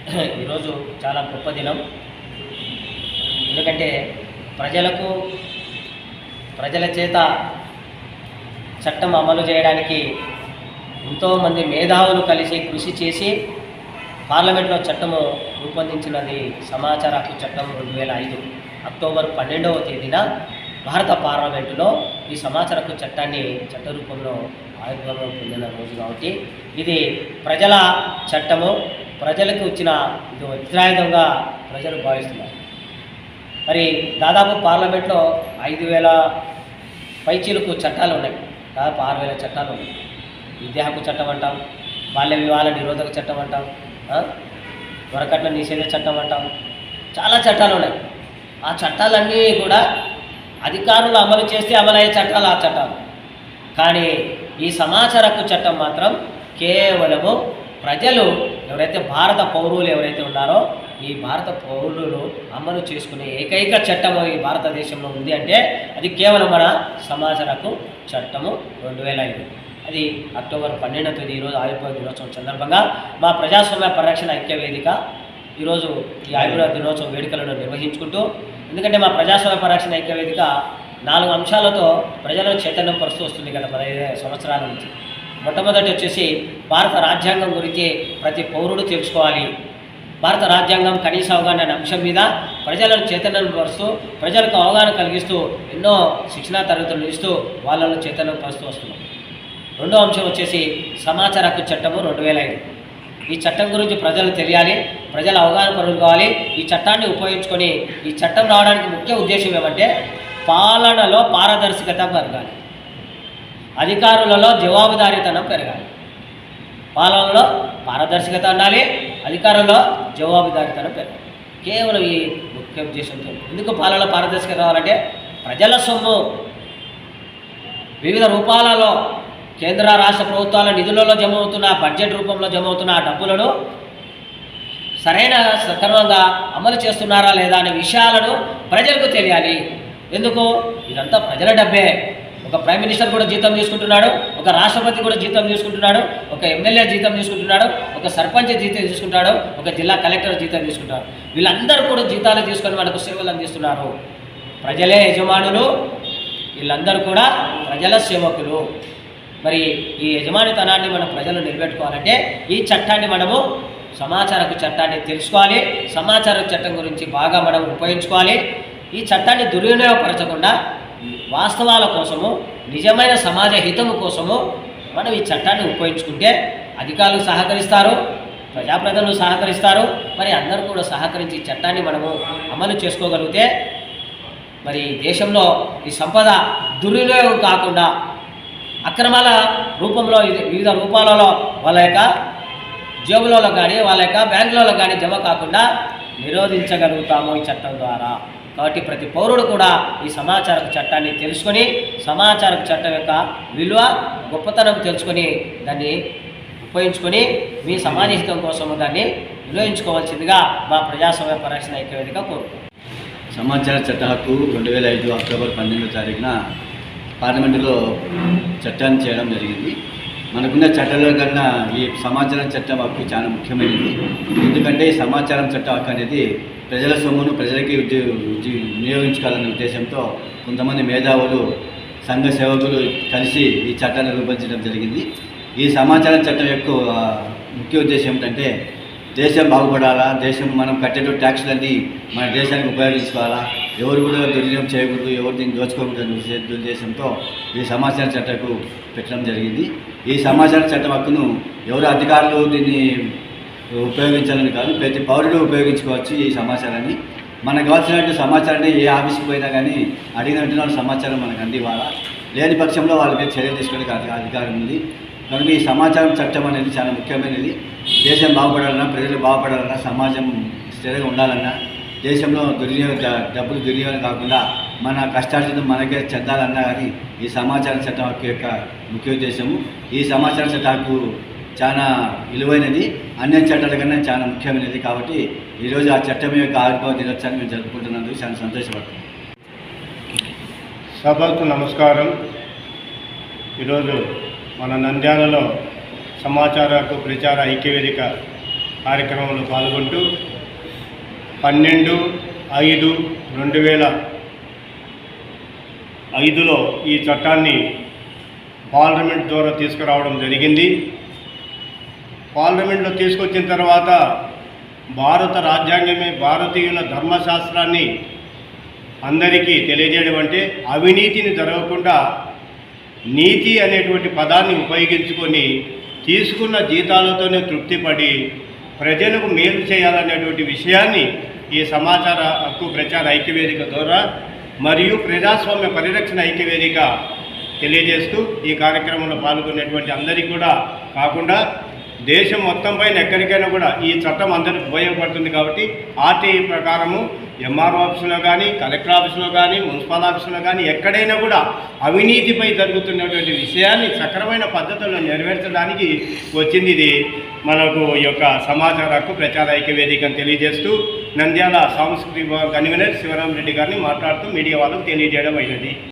ఈరోజు చాలా గొప్ప దినం. ఎందుకంటే ప్రజలకు ప్రజల చేత చట్టం అమలు చేయడానికి ఎంతోమంది మేధావులు కలిసి కృషి చేసి పార్లమెంట్లో చట్టము రూపొందించినది సమాచార హక్కు చట్టం రెండు వేల ఐదు అక్టోబర్ పన్నెండవ తేదీన భారత పార్లమెంటులో ఈ సమాచార హక్కు చట్టాన్ని చట్ట రూపంలో పొందిన రోజు కాబట్టి ఇది ప్రజల చట్టము ప్రజలకు ఇచ్చిన ఇది వ్యతిరేకంగా ప్రజలు భావిస్తున్నారు. మరి దాదాపు పార్లమెంట్లో ఐదు వేల పైచీలకు చట్టాలు ఉన్నాయి. దాదాపు ఆరు వేల చట్టాలు ఉన్నాయి. విద్యా హక్కు చట్టం అంటాం బాల్య వివాహాల నిరోధక చట్టం అంటాం వరకట్ల వరకట్న నిషేధ చట్టం అంటాం. చాలా చట్టాలు ఉన్నాయి. ఆ చట్టాలన్నీ కూడా అధికారులు అమలు చేస్తే అమలయ్యే చట్టాలు ఆ చట్టాలు. కానీ ఈ సమాచార హక్కు చట్టం మాత్రం కేవలము ప్రజలు ఎవరైతే భారత పౌరులు ఎవరైతే ఉన్నారో ఈ భారత పౌరులు అమలు చేసుకునే ఏకైక చట్టము ఈ భారతదేశంలో ఉంది అంటే అది కేవలం మన సమాచార హక్కు చట్టము రెండు వేల ఐదు. అది అక్టోబర్ పన్నెండవ తేదీ ఈరోజు ఆయుర్వేద దినోత్సవం సందర్భంగా మా ప్రజాస్వామ్య పరిరక్షణ ఐక్య వేదిక ఈరోజు ఈ ఆయుర్వేద దినోత్సవం వేడుకలను నిర్వహించుకుంటూ ఎందుకంటే మా ప్రజాస్వామ్య పరిరక్షణ ఐక్య వేదిక నాలుగు అంశాలతో ప్రజలను చైతన్యం పరుస్తూ వస్తుంది గత పదహైదు సంవత్సరాల నుంచి. మొట్టమొదటి వచ్చేసి భారత రాజ్యాంగం గురించి ప్రతి పౌరుడు తెలుసుకోవాలి. భారత రాజ్యాంగం కనీస అవగాహన అనే అంశం మీద ప్రజలను చైతన్యం పరుస్తూ ప్రజలకు అవగాహన కలిగిస్తూ ఎన్నో శిక్షణా తరగతులు ఇస్తూ వాళ్ళను చైతన్యం పరుస్తూ వస్తున్నాం. రెండో అంశం వచ్చేసి సమాచార హక్కు చట్టము రెండు వేల ఐదు. ఈ చట్టం గురించి ప్రజలు తెలియాలి ప్రజల అవగాహన పరులు కావాలి ఈ చట్టాన్ని ఉపయోగించుకొని ఈ చట్టం రావడానికి ముఖ్య ఉద్దేశం ఏమంటే పాలనలో పారదర్శకత పెరగాలి అధికారులలో జవాబుదారీతనం పెరగాలి. పాలనలో పారదర్శకత ఉండాలి అధికారంలో జవాబుదారీతనం పెరగాలి. కేవలం ఈ ముఖ్య ఉద్దేశంతో ఎందుకు పాలనలో పారదర్శకత కావాలంటే ప్రజల సొమ్ము. వివిధ రూపాలలో కేంద్ర రాష్ట్ర ప్రభుత్వాల నిధులలో జమ అవుతున్న బడ్జెట్ రూపంలో జమ అవుతున్న ఆ డబ్బులను సరైన సక్రమంగా అమలు చేస్తున్నారా లేదా అనే విషయాలను ప్రజలకు తెలియాలి. ఎందుకు? ఇదంతా ప్రజల డబ్బే. ఒక ప్రైమ్ మినిస్టర్ కూడా జీతం తీసుకుంటున్నాడు ఒక రాష్ట్రపతి కూడా జీతం తీసుకుంటున్నాడు ఒక ఎమ్మెల్యే జీతం తీసుకుంటున్నాడు ఒక సర్పంచ్ జీతం తీసుకుంటాడు ఒక జిల్లా కలెక్టర్ జీతం తీసుకుంటాడు. వీళ్ళందరూ కూడా జీతాలు తీసుకొని మనకు సేవలు అందిస్తున్నారు. ప్రజలే యజమానులు వీళ్ళందరూ కూడా ప్రజల సేవకులు. మరి ఈ యజమానితనాన్ని మనం ప్రజలు నిలబెట్టుకోవాలంటే ఈ చట్టాన్ని మనము సమాచారపు చట్టాన్ని తెలుసుకోవాలి. సమాచార చట్టం గురించి బాగా మనం ఉపయోగించుకోవాలి. ఈ చట్టాన్ని దుర్వినియోగపరచకుండా వాస్తవాల కోసము నిజమైన సమాజ హితము కోసము మనం ఈ చట్టాన్ని ఉపయోగించుకుంటే అధికారులు సహకరిస్తారు ప్రజాప్రతినిధులు సహకరిస్తారు మరి అందరూ కూడా సహకరించి చట్టాన్ని మనము అమలు చేసుకోగలిగితే మరి దేశంలో ఈ సంపద దుర్వినియోగం కాకుండా అక్రమాల రూపంలో వివిధ రూపాలలో వాళ్ళ యొక్క జేబులలో కానీ వాళ్ళ యొక్క బ్యాంకులలో కానీ జమ కాకుండా నిరోధించగలుగుతాము ఈ చట్టం ద్వారా. కాబట్టి ప్రతి పౌరుడు కూడా ఈ సమాచార చట్టాన్ని తెలుసుకొని సమాచార చట్టం యొక్క విలువ గొప్పతనం తెలుసుకొని దాన్ని ఉపయోగించుకొని మీ సమాజ హితం కోసము దాన్ని వినియోగించుకోవాల్సిందిగా మా ప్రజాస్వామ్య పరిరక్షణ ఐక్యవేదిక కోరుకుంటున్నాం. సమాచార చట్ట హక్కు రెండు వేల ఐదు అక్టోబర్ పన్నెండో తారీఖున పార్లమెంటులో చట్టాన్ని చేయడం జరిగింది. మనకున్న చట్టాల కన్నా ఈ సమాచారం చట్టం హక్కు చాలా ముఖ్యమైనది. ఎందుకంటే ఈ సమాచారం చట్టం హక్కు అనేది ప్రజల సొమ్మును ప్రజలకి ఉద్యో వినియోగించుకోవాలనే ఉద్దేశంతో కొంతమంది మేధావులు సంఘ సేవకులు కలిసి ఈ చట్టాన్ని రూపొందించడం జరిగింది. ఈ సమాచార చట్టం యొక్క ముఖ్య ఉద్దేశం ఏంటంటే దేశం బాగుపడాలా? దేశం మనం కట్టేటువంటి ట్యాక్స్లన్నీ మన దేశానికి ఉపయోగించుకోవాలా? ఎవరు కూడా దుర్వినియోగం చేయకూడదు ఎవరు దీన్ని దోచుకోకూడదు అనే ఉద్దేశంతో ఈ సమాచార చట్టకు పెట్టడం జరిగింది. ఈ సమాచార చట్టం హక్కును ఎవరు అధికారులు దీన్ని ఉపయోగించాలని కాదు ప్రతి పౌరుడు ఉపయోగించుకోవచ్చు ఈ సమాచారాన్ని. మనకు కావాల్సినటువంటి సమాచారాన్ని ఏ ఆఫీస్కి పోయినా కానీ అడిగిన వెంటనే వాళ్ళ సమాచారం మనకు అందివ్వాలా? లేని పక్షంలో వాళ్ళకి చర్యలు చర్య తీసుకోవడానికి అధికారం ఉంది. కనుక ఈ సమాచారం చట్టం అనేది చాలా ముఖ్యమైనది. దేశం బాగుపడాలన్నా ప్రజలు బాగుపడాలన్నా సమాజం స్థిరంగా ఉండాలన్నా దేశంలో దుర్వినియోగం డబ్బులు దుర్వినియోగం కాకుండా మన కష్టార్జితం మనకే చెందాలన్నా కానీ ఈ సమాచార చట్టం హక్కు యొక్క ముఖ్య ఉద్దేశము. ఈ సమాచార చట్టాకు చాలా విలువైనది అన్ని చట్టాల కన్నా చాలా ముఖ్యమైనది కాబట్టి ఈరోజు ఆ చట్టం యొక్క ఆవిర్భావ దినోత్సవాన్ని మేము జరుపుకుంటున్నందుకు చాలా సంతోషపడుతున్నాం. సభకు నమస్కారం. ఈరోజు మన నంద్యాలలో సమాచార ప్రచార ఐక్యవేదిక కార్యక్రమంలో పాల్గొంటూ పన్నెండు ఐదు రెండు వేల ఐదులో ఈ చట్టాన్ని పార్లమెంట్ ద్వారా తీసుకురావడం జరిగింది. పార్లమెంట్లో తీసుకొచ్చిన తర్వాత భారత రాజ్యాంగమే భారతీయుల ధర్మశాస్త్రాన్ని అందరికీ తెలియజేయడం అంటే అవినీతిని జరగకుండా నీతి అనేటువంటి పదాన్ని ఉపయోగించుకొని తీసుకున్న జీతాలతోనే తృప్తిపడి ప్రజలకు మేలు చేయాలనేటువంటి విషయాన్ని ఈ సమాచార హక్కు ప్రచార ఐక్యవేదిక ద్వారా మరియు ప్రజాస్వామ్య పరిరక్షణ ఐక్యవేదిక తెలియజేస్తూ ఈ కార్యక్రమంలో పాల్గొనేటువంటి అందరికీ కూడా కాకుండా దేశం మొత్తం పైన ఎక్కడికైనా కూడా ఈ చట్టం అందరికి ఉపయోగపడుతుంది కాబట్టి ఆర్టీఐ ప్రకారము ఎంఆర్ఓ ఆఫీసులో కానీ కలెక్టర్ ఆఫీసులో కానీ మున్సిపల్ ఆఫీసులో కానీ ఎక్కడైనా కూడా అవినీతిపై జరుగుతున్నటువంటి విషయాన్ని సక్రమైన పద్ధతుల్లో నెరవేర్చడానికి వచ్చింది ఇది. మనకు ఈ యొక్క సమాచార హక్కు ప్రచార ఐక్య వేదికను తెలియజేస్తూ నంద్యాల సాంస్కృతిక కన్వీనర్ శివరాం రెడ్డి గారిని మాట్లాడుతూ మీడియా వాళ్ళకు తెలియజేయడం అయినది.